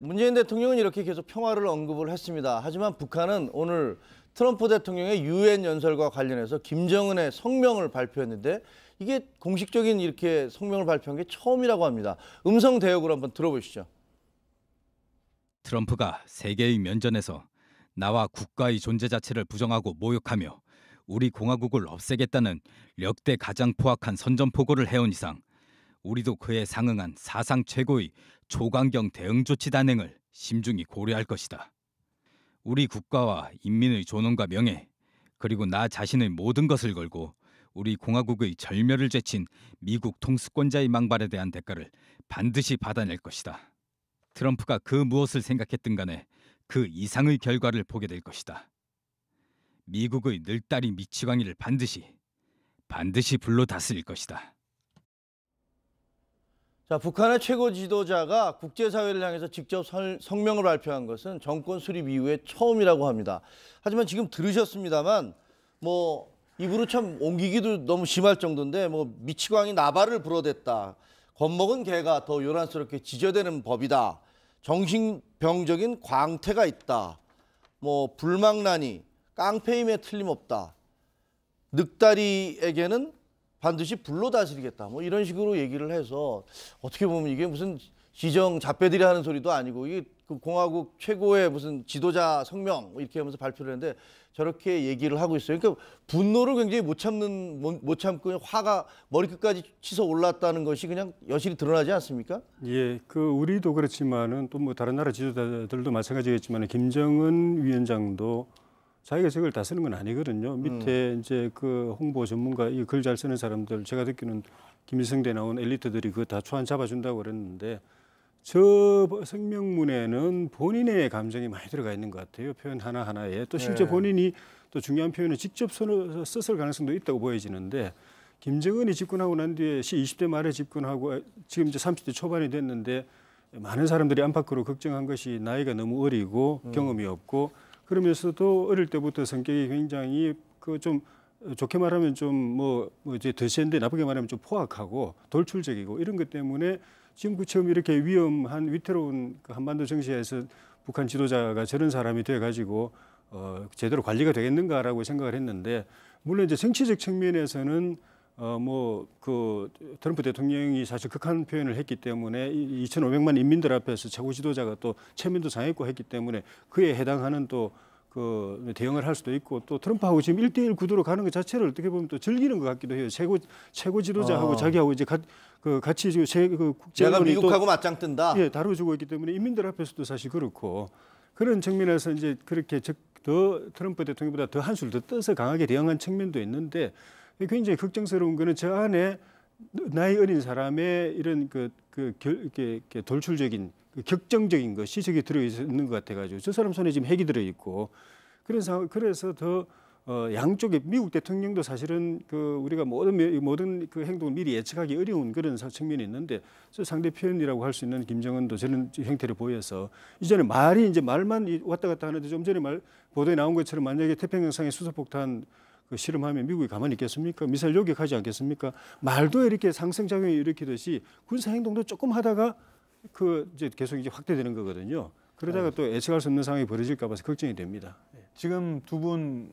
문재인 대통령은 이렇게 계속 평화를 언급을 했습니다. 하지만 북한은 오늘 트럼프 대통령의 유엔 연설과 관련해서 김정은의 성명을 발표했는데 이게 공식적인 이렇게 성명을 발표한 게 처음이라고 합니다. 음성 대역으로 한번 들어보시죠. 트럼프가 세계의 면전에서 나와 국가의 존재 자체를 부정하고 모욕하며 우리 공화국을 없애겠다는 역대 가장 포악한 선전포고를 해온 이상 우리도 그에 상응한 사상 최고의 초강경 대응 조치 단행을 심중히 고려할 것이다. 우리 국가와 인민의 존엄과 명예 그리고 나 자신의 모든 것을 걸고 우리 공화국의 절멸을 제친 미국 통수권자의 망발에 대한 대가를 반드시 받아낼 것이다. 트럼프가 그 무엇을 생각했든 간에 그 이상의 결과를 보게 될 것이다. 미국의 늘따리 미치광이를 반드시 반드시 불러 다스릴 것이다. 자, 북한의 최고 지도자가 국제사회를 향해서 직접 설- 성명을 발표한 것은 정권 수립 이후에 처음이라고 합니다. 하지만 지금 들으셨습니다만 뭐 입으로 참 옮기기도 너무 심할 정도인데 뭐 미치광이 나발을 불어댔다. 겁먹은 개가 더 요란스럽게 지저대는 법이다. 정신병적인 광태가 있다. 뭐 불망나니 깡패임에 틀림없다. 늑다리에게는 반드시 불로 다스리겠다. 뭐 이런 식으로 얘기를 해서 어떻게 보면 이게 무슨 지정 잡배들이 하는 소리도 아니고 이게 그 공화국 최고의 무슨 지도자 성명 뭐 이렇게 하면서 발표를 했는데 저렇게 얘기를 하고 있어요. 그러니까 분노를 굉장히 못 참는 못, 못 참고 화가 머리끝까지 치서 올랐다는 것이 그냥 여실히 드러나지 않습니까? 예, 그 우리도 그렇지만은 또 뭐 다른 나라 지도자들도 마찬가지겠지만 김정은 위원장도 자기가 저걸 다 쓰는 건 아니거든요. 밑에 이제 그 홍보 전문가 이 글 잘 쓰는 사람들 제가 듣기는 김일성대 나온 엘리트들이 그거 다 초안 잡아준다고 그랬는데 저 성명문에는 본인의 감정이 많이 들어가 있는 것 같아요. 표현 하나 하나에 또 실제 네. 본인이 또 중요한 표현을 직접 썼을 가능성도 있다고 보여지는데 김정은이 집권하고 난 뒤에 시 20대 말에 집권하고 지금 이제 30대 초반이 됐는데 많은 사람들이 안팎으로 걱정한 것이 나이가 너무 어리고 경험이 없고 그러면서도 어릴 때부터 성격이 굉장히 그 좀 좋게 말하면 좀뭐 뭐 이제 더 센데 나쁘게 말하면 좀 포악하고 돌출적이고 이런 것 때문에 지금 그처럼 이렇게 위험한 위태로운 그 한반도 정시에서 북한 지도자가 저런 사람이 돼 가지고 어 제대로 관리가 되겠는가라고 생각을 했는데 물론 이제 정치적 측면에서는 어 뭐 그 트럼프 대통령이 사실 극한 표현을 했기 때문에 2,500만 인민들 앞에서 최고 지도자가 또 체면도 상했고 했기 때문에 그에 해당하는 또 그 대응을 할 수도 있고 또 트럼프하고 지금 1대1 구도로 가는 것 자체를 어떻게 보면 또 즐기는 것 같기도 해요. 최고 최고 지도자하고 어. 자기하고 이제 가, 그 같이 지금 세 그 국제 제가 언론이 또 미국하고 맞짱 뜬다. 예, 다뤄주고 있기 때문에 인민들 앞에서도 사실 그렇고 그런 측면에서 이제 그렇게 적- 더 트럼프 대통령보다 더 한술 더 떠서 강하게 대응한 측면도 있는데 굉장히 걱정스러운 거는 저 안에 나이 어린 사람의 이런 그, 그 결, 이렇게, 이렇게 돌출적인 그 격정적인 것이 저기 들어 있는 것 같아가지고 저 사람 손에 지금 핵이 들어 있고 그래서 그래서 더 어, 양쪽에 미국 대통령도 사실은 그 우리가 모든 며- 모든 그 행동을 미리 예측하기 어려운 그런 사- 측면이 있는데 저 상대편이라고 할 수 있는 김정은도 저런 형태를 보여서 이전에 말이 이제 말만 이- 왔다 갔다 하는데 좀 전에 말 보도에 나온 것처럼 만약에 태평양상에 수소폭탄 그 실험하면 미국이 가만히 있겠습니까? 미사일 요격하지 않겠습니까? 말도 이렇게 상승작용이 일으키듯이 군사 행동도 조금 하다가 그 이제 계속 이제 확대되는 거거든요. 그러다가 또 예측할 수 없는 상황이 벌어질까 봐서 걱정이 됩니다. 지금 두분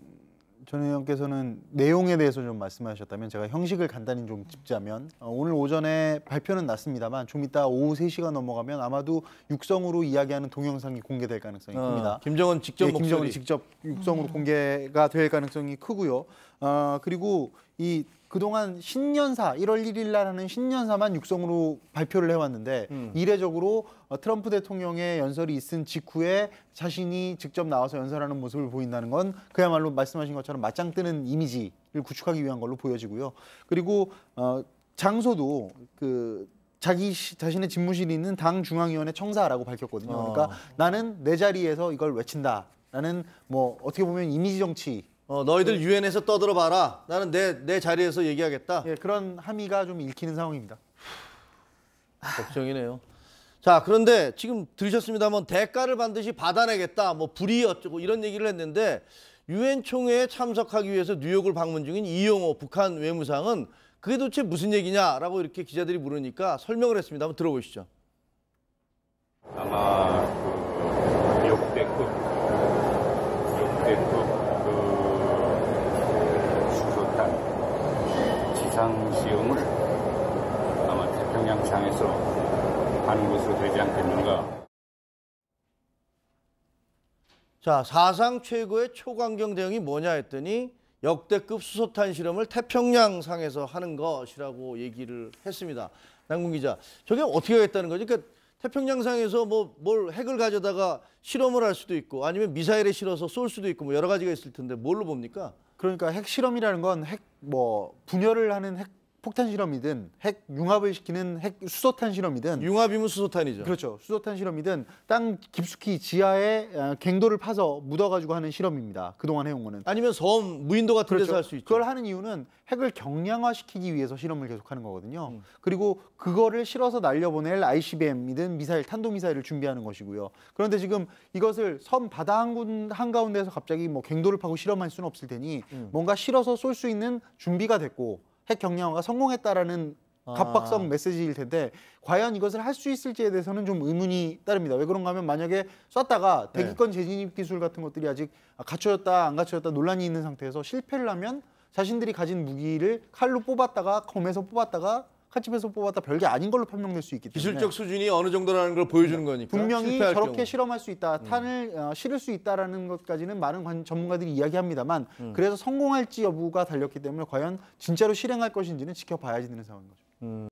전 의원께서는 내용에 대해서 좀 말씀하셨다면 제가 형식을 간단히 좀 짚자면 어, 오늘 오전에 발표는 났습니다만 좀 이따 오후 3시가 넘어가면 아마도 육성으로 이야기하는 동영상이 공개될 가능성이 어, 큽니다. 김정은 직접 예. 김정은이 직접 육성으로 공개가 될 가능성이 크고요. 어, 그리고 이 그동안 신년사 1월 1일 날 하는 신년사만 육성으로 발표를 해왔는데 음. 이례적으로 어, 트럼프 대통령의 연설이 있은 직후에 자신이 직접 나와서 연설하는 모습을 보인다는 건 그야말로 말씀하신 것처럼 맞짱 뜨는 이미지를 구축하기 위한 걸로 보여지고요. 그리고 어, 장소도 그 자기 시- 자신의 집무실이 있는 당 중앙위원회 청사라고 밝혔거든요. 어. 그러니까 나는 내 자리에서 이걸 외친다. 나는 뭐 어떻게 보면 이미지 정치 어, 너희들 유엔에서 떠들어 봐라. 나는 내 내 자리에서 얘기하겠다. 예, 그런 함의가 좀 읽히는 상황입니다. 걱정이네요. 자, 그런데 지금 들으셨습니다만 대가를 반드시 받아내겠다. 뭐 불이 어쩌고 이런 얘기를 했는데 유엔 총회에 참석하기 위해서 뉴욕을 방문 중인 이용호 북한 외무상은 그게 도대체 무슨 얘기냐라고 이렇게 기자들이 물으니까 설명을 했습니다. 한번 들어보시죠. 아마 그 역대급 역대급 그 지상 시험을 아마 태평양상에서 하는 것으로 되지 않겠는가. 자, 사상 최고의 초강경 대응이 뭐냐 했더니 역대급 수소탄 실험을 태평양상에서 하는 것이라고 얘기를 했습니다. 남궁 기자, 저게 어떻게 하겠다는 거죠? 그러니까 태평양상에서 뭐 뭘 핵을 가져다가 실험을 할 수도 있고 아니면 미사일에 실어서 쏠 수도 있고 뭐 여러 가지가 있을 텐데 뭘로 봅니까? 그러니까 핵 실험이라는 건 핵 뭐 분열을 하는 핵 폭탄 실험이든 핵 융합을 시키는 핵 수소탄 실험이든 융합이면 수소탄이죠. 그렇죠. 수소탄 실험이든 땅 깊숙이 지하에 어, 갱도를 파서 묻어가지고 하는 실험입니다. 그동안 해온 거는. 아니면 섬 무인도 같은 데서 할 수 있죠. 그걸 하는 이유는 핵을 경량화시키기 위해서 실험을 계속하는 거거든요. 음. 그리고 그거를 실어서 날려보낼 ICBM이든 미사일, 탄도미사일을 준비하는 것이고요. 그런데 지금 이것을 섬 바다 한, 군, 한가운데서 갑자기 뭐 갱도를 파고 실험할 수는 없을 테니 음. 뭔가 실어서 쏠 수 있는 준비가 됐고 핵 경량화가 성공했다라는 아. 갑박성 메시지일 텐데 과연 이것을 할 수 있을지에 대해서는 좀 의문이 따릅니다. 왜 그런가 하면 만약에 쐈다가 네. 대기권 재진입 기술 같은 것들이 아직 갖춰졌다 안 갖춰졌다 논란이 있는 상태에서 실패를 하면 자신들이 가진 무기를 칼로 뽑았다가 검에서 뽑았다가 칼집에서 뽑았다 별게 아닌 걸로 판명될 수 있기 때문에 기술적 수준이 어느 정도라는 걸 보여주는 거니까. 분명히 저렇게 경우. 음. 실험할 수 있다, 탄을 어, 실을 수 있다라는 것까지는 많은 관- 전문가들이 이야기합니다만 음. 그래서 성공할지 여부가 달렸기 때문에 과연 진짜로 실행할 것인지는 지켜봐야지 되는 상황인 거죠.